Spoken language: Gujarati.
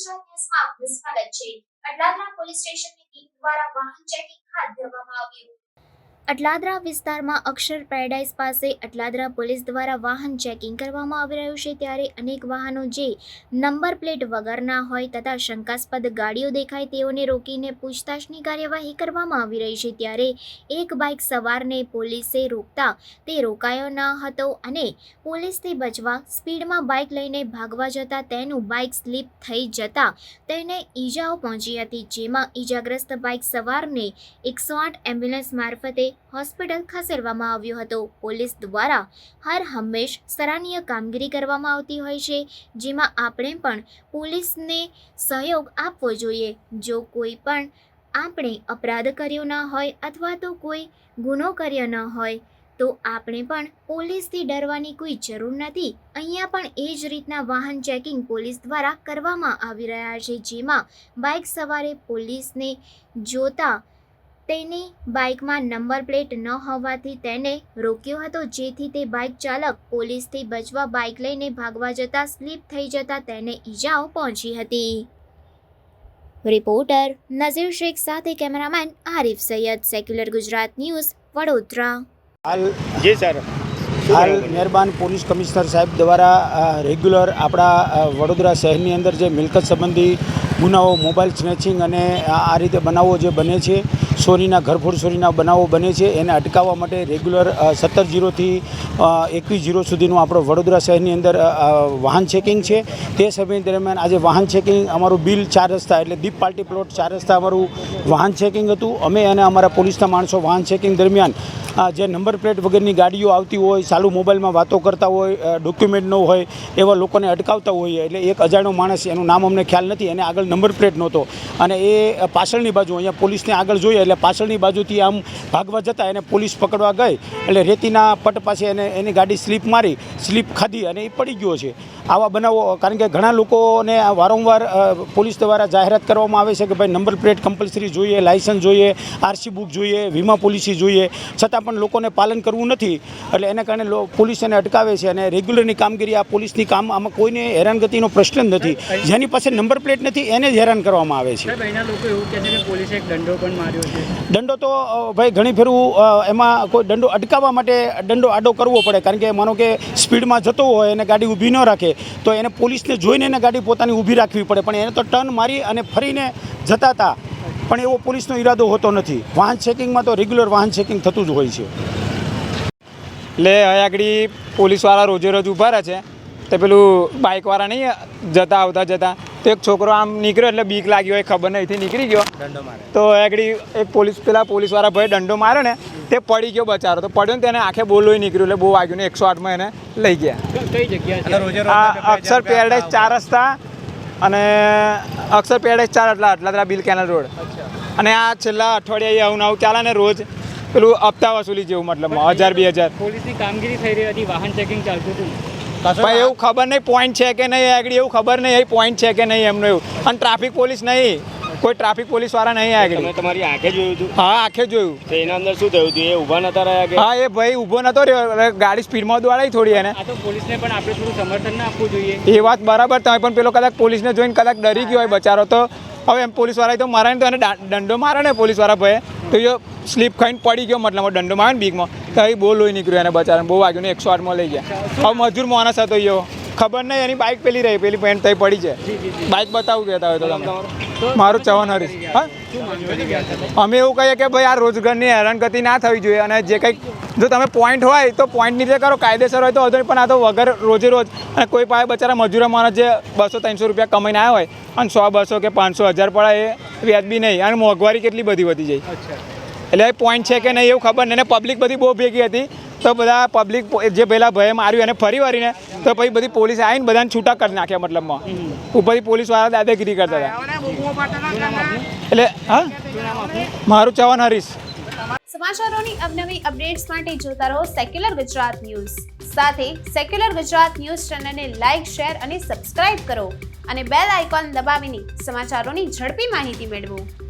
ગુજરાત પોલીસ સ્ટેશનની ટીમ દ્વારા વાહન ચેકિંગ હાથ ધરવામાં આવ્યું. અટલાદરા વિસ્તારમાં અક્ષર પેરાડાઇઝ પાસે અટલાદરા પોલીસ દ્વારા વાહન ચેકિંગ કરવામાં આવી રહ્યું છે ત્યારે અનેક વાહનો જે નંબર પ્લેટ વગરના હોય તથા શંકાસ્પદ ગાડીઓ દેખાય તેઓને રોકીને પૂછતાછની કાર્યવાહી કરવામાં આવી રહી છે ત્યારે એક બાઇક સવારને પોલીસે રોકતા તે રોકાયો ન હતો અને પોલીસથી બચવા સ્પીડમાં બાઇક લઈને ભાગવા જતા તેનું બાઇક સ્લીપ થઈ જતા તેને ઈજાઓ પહોંચી હતી, જેમાં ઈજાગ્રસ્ત બાઇક સવારને એકસો આઠ એમ્બ્યુલન્સ મારફતે હોસ્પિટલ ખસેડવામાં આવ્યો હતો. પોલીસ દ્વારા હર હંમેશ સરાહનીય કામગીરી કરવામાં આવતી હોય છે, જેમાં આપણે પણ પોલીસને સહયોગ આપવો જોઈએ. જો કોઈ પણ આપણે અપરાધ કર્યો ન હોય અથવા તો કોઈ ગુનો કર્યો ન હોય, તો આપણે પણ પોલીસથી ડરવાની કોઈ જરૂર નથી. અહીંયા પણ એ જ રીતના વાહન ચેકિંગ પોલીસ દ્વારા કરવામાં આવી રહ્યા છે, જેમાં બાઇક સવારે પોલીસને જોતા તેની બાઇકમાં નંબર પ્લેટ ન હોવાથી તેને રોક્યો હતો. જેથી તે બાઇક ચાલક પોલીસથી બચવા બાઇક લઈને ભાગવા જતા સ્લીપ થઈ જતા તેને ઈજાઓ પહોંચી હતી. રિપોર્ટર નઝીર શેખ સાથે cameraman Arif Sayyed, secular Gujarat news Vadodara. જી સર. હાલ મહેરબાન પોલીસ કમિશનર સાહેબ દ્વારા રેગ્યુલર આપણા વડોદરા શહેરની અંદર જે મિલકત સંબંધી ગુનાઓ, મોબાઈલ સ્નેચિંગ અને આ રીતે બનાવો જે બને છે ચોરીના ઘરફોડ ચોરીના બનાવો બને છે, એને અટકાવવા માટે રેગ્યુલર સત્તર જીરોથી એકવીસ જીરો સુધીનું આપણો વડોદરા શહેરની અંદર વાહન ચેકિંગ છે. તે સમય દરમિયાન આજે વાહન ચેકિંગ અમારું બિલ ચાર રસ્તા એટલે દીપ પાર્ટી પ્લોટ ચાર રસ્તા અમારું વાહન ચેકિંગ હતું. અમે અને અમારા પોલીસના માણસો વાહન ચેકિંગ દરમિયાન જે નંબર પ્લેટ વગરની ગાડીઓ આવતી હોય, ચાલુ મોબાઈલમાં વાતો કરતા હોય ડોક્યુમેન્ટ ન હોય, એવા લોકોને અટકાવતા હોઈએ એટલે એક અજાણ્યો માણસ એનું નામ અમને ખ્યાલ નથી, એને આગળ નંબર પ્લેટ નહોતો. અને એ પાછળની બાજુ, અહીંયા પોલીસને આગળ જોઈએ એટલે પાછળની બાજુથી આમ ભાગવા જતાં એને પોલીસ પકડવા ગઈ એટલે રેતીના પટ પાસે એને, એની ગાડી સ્લીપ મારી, સ્લીપ ખાધી અને એ પડી ગયો છે. આવા બનાવો, કારણ કે ઘણા લોકોને વારંવાર પોલીસ દ્વારા જાહેરાત કરવામાં આવે છે કે ભાઈ નંબર પ્લેટ કમ્પલસરી જોઈએ, લાયસન્સ જોઈએ, આરસી બુક જોઈએ, વીમા પોલિસી જોઈએ. છતાં પણ લોકોને પાલન કરવું નથી. એટલે એને કારણે પોલીસ એને અટકાવે છે અને રેગ્યુલરની કામગીરી આ પોલીસની કામ આમાં કોઈને હેરાનગતિનો પ્રશ્ન જ નથી. જેની પાસે નંબર પ્લેટ નથી એને જ હેરાન કરવામાં આવે પણ છે. દંડો તો ભાઈ ઘણી ફેરવું એમાં કોઈ દંડો અટકાવવા માટે દંડો આડો કરવો પડે. કારણ કે માનો કે સ્પીડમાં જતો હોય અને ગાડી ઊભી ન રાખે તો એને પોલીસને જોઈને એને ગાડી પોતાની ઊભી રાખવી પડે. પણ એને તો ટર્ન મારી અને ફરીને જતા હતા. પણ એવો પોલીસનો ઈરાદો હોતો નથી. વાહન ચેકિંગમાં તો રેગ્યુલર વાહન ચેકિંગ થતું જ હોય છે. એટલે આગળ પોલીસવાળા રોજે રોજ ઊભા રહે છે. તે પેલું બાઇકવાળા નહીં જતા આવતા જતા. તો એક છોકરો આમ નીકળ્યો એટલે બીક લાગી હોય ખબર નહીં નીકળી ગયો. તો આગળ એક પોલીસ પેલા પોલીસવાળા ભાઈ દંડો માર્યો ને તે પડી ગયો બચારો. તો પડ્યો ને તેને આંખે બહુ નીકળ્યું એટલે બહુ વાગ્યું ને એકસો આઠમાં એને લઈ ગયા. કઈ જગ્યા છે? આ અક્ષર પેરડાઈઝ ચાર રસ્તા અને અક્ષર પેરડાઈઝ ચાર એટલા આટલા બિલ કેનલ રોડ અને આ છેલ્લા અઠવાડિયે આવું આવું ચાલે ને રોજ પેલું હપ્તા વસૂલી જેવું મતલબ હજાર બે હજાર. પોલીસની કામગીરી થઈ રહી હતી વાહન ચેકિંગ ચાલતું હતું. પણ એવું ખબર નહીં પોઈન્ટ છે કે નહીં આગળ એવું ખબર નહીં એ પોઈન્ટ છે કે નહીં એમનું એવું. અને ટ્રાફિક પોલીસ નહીં. કોઈ ટ્રાફિક પોલીસવાળા નહીં આગળ તમે તમારી આંખે જોયું હતું? હા આખે જોયું. તો એના અંદર શું થયું હતું? એ ઊભા નતા રહ્યા કે? હા એ ભાઈ ઊભો નતો રહ્યો. એટલે ગાડી સ્પીડમાં દોડાઈ થોડી એને. આ તો પોલીસને પણ આપણે થોડું સમર્થન ના આપવું જોઈએ. એ વાત બરાબર તમે પણ પેલો કદાચ પોલીસને જોઈને કદાચ ડરી ગયો હોય બચારો તો. હવે એમ પોલીસવાળાએ તો મારે ને તો એને દંડો મારે ને પોલીસવાળા ભાઈ તો એ સ્લીપ ખાઈને પડી ગયો મતલબ દંડો મારે ને બીકમાં. તો એ બહુ લોહી નીકળ્યું એને બચારાને બહુ વાગ્યું ને એકસો આઠમાં લઈ ગયા. હવે મજૂર માણસ હતો યો ખબર નહીં એની બાઇક પેલી રહી પેલી પેન્ટ થઈ પડી છે. બાઇક બતાવું કહેતા હોય તો તમે મારું ચવન હરીશ. હા? અમે એવું કહીએ કે ભાઈ આ રોજગારની હેરાનગતિ ના થવી જોઈએ અને જે કંઈક જો તમે પોઈન્ટ હોય તો પોઈન્ટની રીતે કરો. કાયદેસર હોય તો હજુ પણ આ તો વગર રોજે રોજ અને કોઈ પાસે બચારા મજૂરો માણસ જે બસો ત્રણસો રૂપિયા કમાઈને આવ્યા હોય અને સો બસો કે પાંચસો હજાર પડે એ વ્યાજબી નહીં અને મોંઘવારી કેટલી બધી વધી જાય. એટલે એ પોઈન્ટ છે કે નહીં એવું ખબર નહીં અને પબ્લિક બધી બહુ ભેગી હતી. તો બધા પબ્લિક જે પહેલાં ભયે માર્યું એને ફરી વળીને તો પછી બધી પોલીસ આવીને બધાને છૂટા કરી નાખ્યા મતલબમાં. ઉપરથી પોલીસવાળા દાદાગીરી કરતા હતા. એટલે હા? મારું ચવન હરીશ. સમાચારોની અવનવી અપડેટ્સ માટે જોતા રહો સેક્યુલર ગુજરાત ન્યૂઝ સાથે સેક્યુલર ગુજરાત ન્યૂઝ ચેનલને લાઇક શેર અને સબસ્ક્રાઇબ કરો અને બેલ આઇકોન દબાવીને સમાચારોની ઝડપી માહિતી મેળવો.